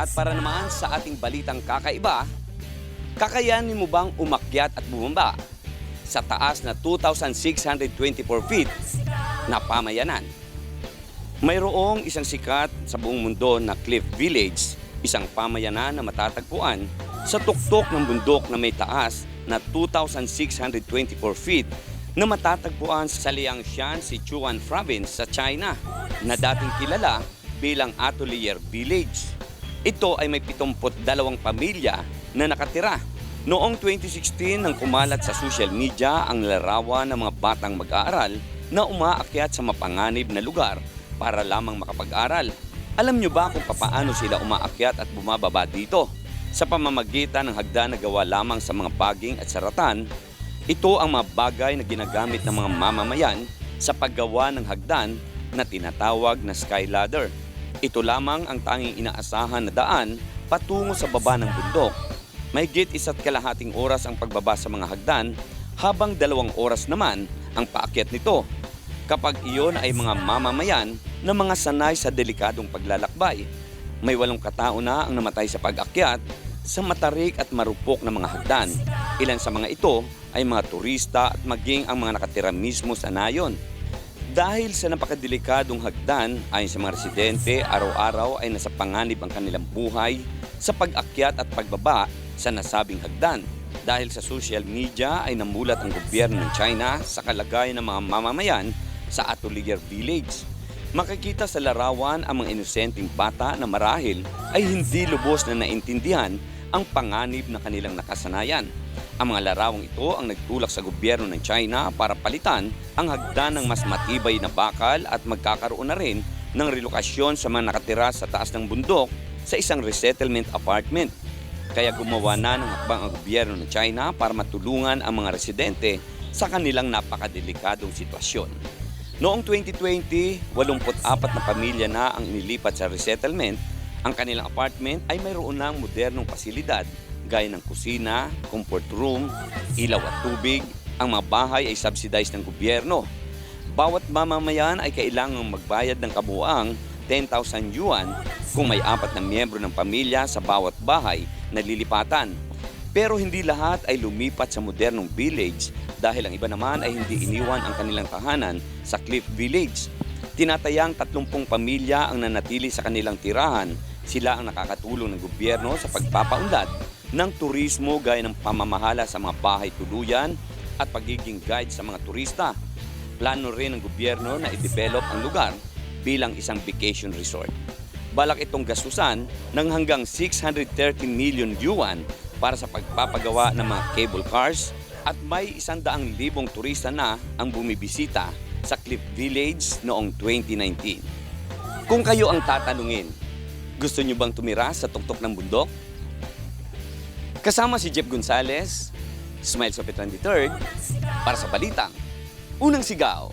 At para naman sa ating balitang kakaiba, kakayanin mo bang umakyat at bumaba sa taas na 2,624 feet na pamayanan? Mayroong isang sikat sa buong mundo na Cliff Village, isang pamayanan na matatagpuan sa tuktok ng bundok na may taas na 2,624 feet na matatagpuan sa Liangshan, Sichuan Province sa China na dating kilala bilang Atelier Village. Ito ay may 72 pamilya na nakatira. Noong 2016 nang kumalat sa social media ang larawan ng mga batang mag-aaral na umaakyat sa mapanganib na lugar para lamang makapag-aral. Alam nyo ba kung papaano sila umaakyat at bumababa dito? Sa pamamagitan ng hagdan na gawa lamang sa mga baging at saratan, ito ang mga bagay na ginagamit ng mga mamamayan sa paggawa ng hagdan na tinatawag na sky ladder. Ito lamang ang tanging inaasahan na daan patungo sa baba ng bundok. Mahigit isa't kalahating oras ang pagbaba sa mga hagdan habang dalawang oras naman ang paakyat nito. Kapag iyon ay mga mamamayan na mga sanay sa delikadong paglalakbay. May walong katao na ang namatay sa pag-akyat sa matarik at marupok na mga hagdan. Ilan sa mga ito ay mga turista at maging ang mga nakatira mismo sa nayon. Dahil sa napakadelikadong hagdan, ayon sa mga residente, araw-araw ay nasa panganib ang kanilang buhay sa pag-akyat at pagbaba sa nasabing hagdan. Dahil sa social media ay namulat ang gobyerno ng China sa kalagayan ng mga mamamayan sa Atelier Village. Makikita sa larawan ang mga inosenteng bata na marahil ay hindi lubos na naintindihan ang panganib na kanilang nakasanayan. Ang mga larawang ito ang nagtulak sa gobyerno ng China para palitan ang hagdan ng mas matibay na bakal at magkakaroon na rin ng relokasyon sa mga nakatira sa taas ng bundok sa isang resettlement apartment. Kaya gumawa na ng hakbang ang gobyerno ng China para matulungan ang mga residente sa kanilang napakadelikadong sitwasyon. Noong 2020, 84 na pamilya na ang inilipat sa resettlement. Ang kanilang apartment ay mayroon ng modernong pasilidad gaya ng kusina, comfort room, ilaw at tubig. Ang mga bahay ay subsidized ng gobyerno. Bawat mamamayan ay kailangang magbayad ng kabuang 10,000 yuan kung may apat na miyembro ng pamilya sa bawat bahay na lilipatan. Pero hindi lahat ay lumipat sa modernong village dahil ang iba naman ay hindi iniwan ang kanilang tahanan sa Cliff Village. Tinatayang 30 pamilya ang nanatili sa kanilang tirahan. Sila ang nakakatulong ng gobyerno sa pagpapaunlad ng turismo gaya ng pamamahala sa mga bahay tuluyan at pagiging guide sa mga turista. Plano rin ng gobyerno na i-develop ang lugar bilang isang vacation resort. Balak itong gastusan ng hanggang 630 million yuan para sa pagpapagawa ng mga cable cars at may isandaang libong turista na ang bumibisita sa Cliff Village noong 2019. Kung kayo ang tatanungin, gusto nyo bang tumira sa tuktok ng bundok? Kasama si Jeff Gonzalez, Smile Sopetran III, para sa Balitang, Unang Sigaw.